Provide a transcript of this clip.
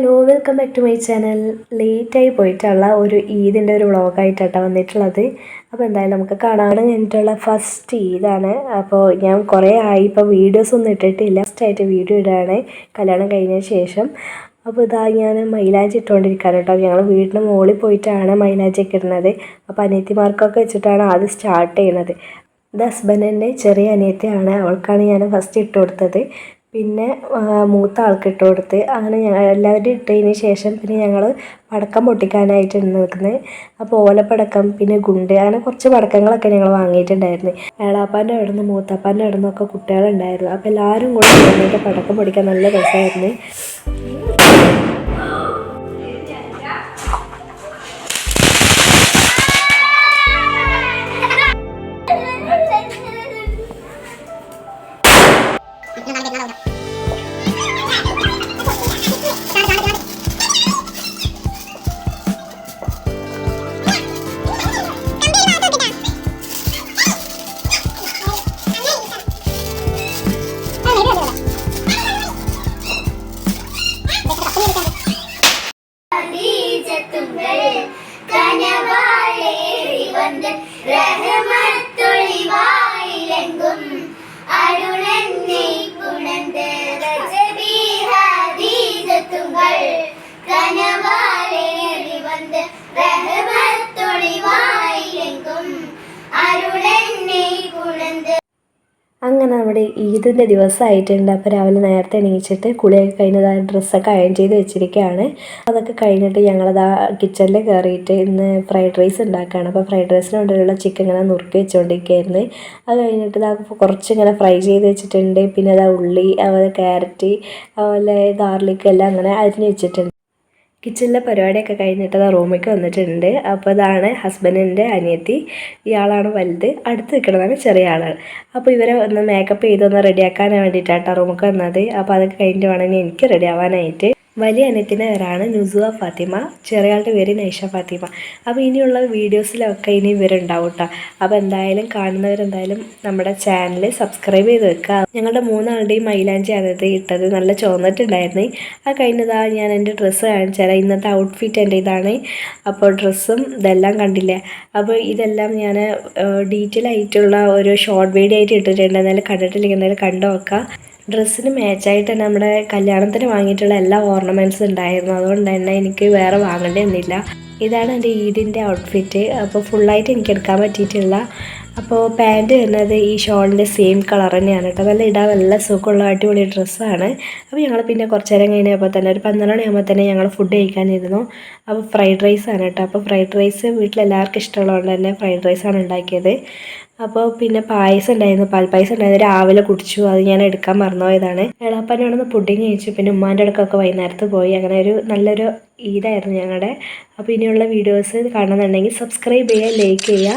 Hello welcome back to my channel. ലേറ്റായി പോയിട്ടുള്ള ഒരു ഈദിന്റെ ഒരു വ്ളോഗായിട്ടാണ് വന്നിട്ടുള്ളത്. അപ്പോൾ എന്തായാലും നമുക്ക് കാണാൻ കഴിഞ്ഞിട്ടുള്ള ഫസ്റ്റ് ഈദാണ്. അപ്പോൾ ഞാൻ കുറേ ആയി ഇപ്പോൾ വീഡിയോസ് ഒന്നും ഇട്ടിട്ടില്ല. ഫസ്റ്റ് ആയിട്ട് വീഡിയോ ഇടുകയാണ് കല്യാണം കഴിഞ്ഞ ശേഷം. അപ്പോൾ ഇതാ ഞാൻ മൈലാഞ്ചി ഇട്ടുകൊണ്ടിരിക്കുകയാണ് കേട്ടോ. ഞങ്ങൾ വീടിന്റെ മുകളിൽ പോയിട്ടാണ് മൈലാഞ്ചി ഒക്കെ ഇടുന്നത്. അപ്പോൾ അനിയത്തിമാർക്കൊക്കെ വെച്ചിട്ടാണ് ആദ്യം സ്റ്റാർട്ട് ചെയ്യുന്നത്. ഇത് ഹസ്ബൻഡിന്റെ ചെറിയ അനിയത്തിയാണ്. അവൾക്കാണ് ഞാൻ ഫസ്റ്റ് ഇട്ട് കൊടുത്തത്. പിന്നെ മൂത്ത ആൾക്ക് ഇട്ട് കൊടുത്ത് അങ്ങനെ എല്ലാവരും ഇട്ടതിന് ശേഷം പിന്നെ ഞങ്ങൾ പടക്കം പൊട്ടിക്കാനായിട്ടാണ് നിൽക്കുന്നത് അപ്പോൾ ഓലപ്പടക്കം പിന്നെ ഗുണ്ട് അങ്ങനെ കുറച്ച് പടക്കങ്ങളൊക്കെ ഞങ്ങൾ വാങ്ങിയിട്ടുണ്ടായിരുന്നു. ഏളാപ്പാന്റെ അവിടെ നിന്ന് മൂത്താപ്പാന്റെ അവിടെ നിന്നൊക്കെ കുട്ടികളുണ്ടായിരുന്നു. അപ്പോൾ എല്ലാവരും കൂടെ പടക്കം പൊടിക്കാൻ നല്ല രസമായിരുന്നു रहमत അങ്ങനെ നമ്മുടെ ഈദിന്റെ ദിവസമായിട്ടുണ്ട്. അപ്പോൾ രാവിലെ നേരത്തെ എണീച്ചിട്ട് കുളിയൊക്കെ കഴിഞ്ഞത് ഡ്രസ്സൊക്കെ അയൺ ചെയ്ത് വെച്ചിരിക്കുകയാണ്. അതൊക്കെ കഴിഞ്ഞിട്ട് ഞങ്ങളത് കിച്ചണിൽ കയറിയിട്ട് ഇന്ന് ഫ്രൈഡ് റൈസ് ഉണ്ടാക്കുകയാണ്. അപ്പോൾ ഫ്രൈഡ് റൈസിന് വേണ്ടിയുള്ള ചിക്കൻ ഇങ്ങനെ നുറുക്കി വെച്ചുകൊണ്ടിരിക്കുകയായിരുന്നു അത് കഴിഞ്ഞിട്ട് ഇതാ കുറച്ചിങ്ങനെ ഫ്രൈ ചെയ്ത് വെച്ചിട്ടുണ്ട്. പിന്നെ അതാ ഉള്ളി അതുപോലെ ക്യാരറ്റ് അതുപോലെ ഗാർലിക് എല്ലാം അങ്ങനെ അരിഞ്ഞ് വെച്ചിട്ടുണ്ട്. കിച്ചണിലെ പരിപാടിയൊക്കെ കഴിഞ്ഞിട്ട് അത് റൂമിലേക്ക് വന്നിട്ടുണ്ട്. അപ്പോൾ ഇതാണ് ഹസ്ബൻഡിന്റെ അനിയത്തി. ഇയാളാണ് വലുത്. അടുത്ത് നിൽക്കുന്നതാണ് ചെറിയ ആൾ അപ്പോൾ ഇവരെ ഒന്ന് മേക്കപ്പ് ചെയ്തൊന്ന് റെഡിയാക്കാൻ വേണ്ടിയിട്ടാണ് റൂമിലേക്ക് വന്നത്. അപ്പോൾ അതൊക്കെ കഴിഞ്ഞിട്ട് വേണം എനിക്ക് റെഡി ആവാനായിട്ട്. വലിയ അനിയത്തിന്റെ പേരാണ് നുസുവ ഫാത്തിമ. ചെറിയാളുടെ പേര് നൈഷ ഫാത്തിമ. അപ്പോൾ ഇനിയുള്ള വീഡിയോസിലൊക്കെ ഇനി ഇവരുണ്ടാവും കേട്ടോ അപ്പോൾ എന്തായാലും കാണുന്നവരെന്തായാലും നമ്മുടെ ചാനൽ സബ്സ്ക്രൈബ് ചെയ്ത് വെക്കുക ഞങ്ങളുടെ മൂന്നാളുടെയും മൈലാഞ്ചി ഇത് ഇട്ടത് നല്ല ചുവന്നിട്ടുണ്ടായിരുന്നു. ആ കഴിഞ്ഞതാ ഞാൻ എന്റെ ഡ്രസ്സ് കാണിച്ചാൽ ഇന്നത്തെ ഔട്ട്ഫിറ്റ് എന്റെ ഇതാണ്. അപ്പോൾ ഡ്രസ്സും ഇതെല്ലാം കണ്ടില്ലേ? അപ്പോൾ ഇതെല്ലാം ഞാൻ ഡീറ്റെയിൽ ആയിട്ടുള്ള ഒരു ഷോർട്ട് വീഡിയോ ആയിട്ട് ഇട്ടിട്ടുണ്ട്. എന്നാലും കണ്ടിട്ടില്ലെങ്കിൽ എന്തായാലും കണ്ടു നോക്കാം. ഡ്രസ്സിന് മാച്ചായിട്ട് തന്നെ നമ്മുടെ കല്യാണത്തിന് വാങ്ങിയിട്ടുള്ള എല്ലാ ഓർണമെന്റ്സും ഉണ്ടായിരുന്നു. അതുകൊണ്ട് തന്നെ എനിക്ക് വേറെ വാങ്ങേണ്ടി വന്നില്ല ഇതാണ് എന്റെ ഈദിന്റെ ഔട്ട്ഫിറ്റ് അപ്പോൾ ഫുള്ളായിട്ട് എനിക്ക് എടുക്കാൻ പറ്റിയിട്ടില്ല അപ്പോൾ പാന്റ് വരുന്നത് ഈ ഷോളിന്റെ സെയിം കളർ തന്നെയാണ് കേട്ടോ. നല്ല ഇടാൻ നല്ല സുഖമുള്ള അടിപൊളി ഡ്രസ്സാണ് അപ്പോൾ ഞങ്ങൾ പിന്നെ കുറച്ച് നേരം കഴിഞ്ഞപ്പോൾ തന്നെ ഒരു പന്ത്രണ്ട് മണിയാകുമ്പോൾ തന്നെ ഞങ്ങൾ ഫുഡ് കഴിക്കാനിരുന്നു. അപ്പോൾ ഫ്രൈഡ് റൈസ് ആണ് കേട്ടോ. അപ്പോൾ ഫ്രൈഡ് റൈസ് വീട്ടിലെല്ലാവർക്കും ഇഷ്ടമുള്ളതുകൊണ്ട് തന്നെ ഫ്രൈഡ് റൈസാണ് ഉണ്ടാക്കിയത്. അപ്പോൾ പിന്നെ പായസം ഉണ്ടായിരുന്നു. പാൽപ്പായസം ഉണ്ടായിരുന്നു. രാവിലെ കുടിച്ചു. അത് ഞാൻ എടുക്കാൻ മറന്നുപോയതാണ്. നിന്ന് പുഡിങ് കഴിച്ചു. പിന്നെ ഉമ്മാന്റെ അടുക്കൊക്കെ വൈകുന്നേരത്ത് പോയി. അങ്ങനെ ഒരു നല്ലൊരു ഈദായിരുന്നു ഞങ്ങളുടെ. അപ്പോൾ ഇനിയുള്ള വീഡിയോസ് കാണുന്നുണ്ടെങ്കിൽ സബ്സ്ക്രൈബ് ചെയ്യുക ലൈക്ക് ചെയ്യുക.